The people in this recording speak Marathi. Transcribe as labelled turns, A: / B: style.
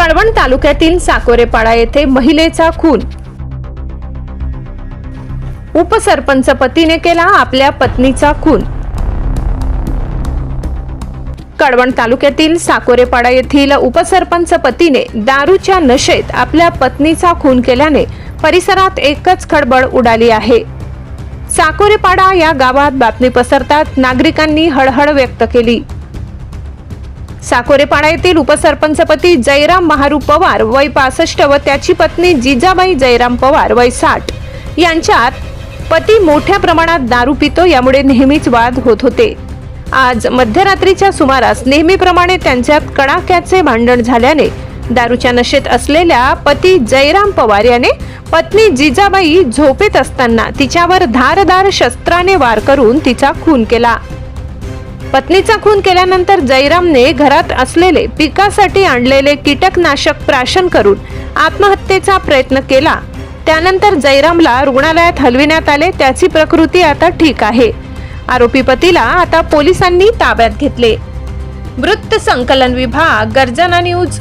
A: कळवण तालुक्यातील साकोरेपाडा येथे महिलेचा खून. उपसरपंच पतीने केला आपल्या पत्नीचा खून. कळवण तालुक्यातील साकोरेपाडा येथील उपसरपंच पतीने दारूच्या नशेत आपल्या पत्नीचा खून केल्याने परिसरात एकच खळबळ उडाली आहे. साकोरेपाडा या गावात बातमी पसरतात नागरिकांनी हळहळ व्यक्त केली. साकोरेपाडा येथील उपसरपंचपती जयराम महारू पवार वय पासष्ट व त्याची पत्नी जिजाबाई जयराम पवार वय साठ. यांच्यात पती मोठ्या प्रमाणात दारू पितो यामुळे नेहमीच वाद होत होते. आज मध्यरात्रीच्या सुमारास नेहमीप्रमाणे त्यांच्यात कडाक्याचे भांडण झाल्याने दारूच्या नशेत असलेल्या पती जयराम पवार याने पत्नी जिजाबाई झोपेत असताना तिच्यावर धारदार शस्त्राने वार करून तिचा खून केला. पत्नीचा खून केल्यानंतर जयरामने घरात असलेले पिकासाठी आणलेले कीटकनाशक प्राशन करून आत्महत्येचा प्रयत्न केला. त्यानंतर जयरामला रुग्णालयात हलविण्यात आले. त्याची प्रकृती आता ठीक आहे. आरोपी पतीला आता पोलिसांनी ताब्यात घेतले. वृत्त संकलन विभाग गर्जना न्यूज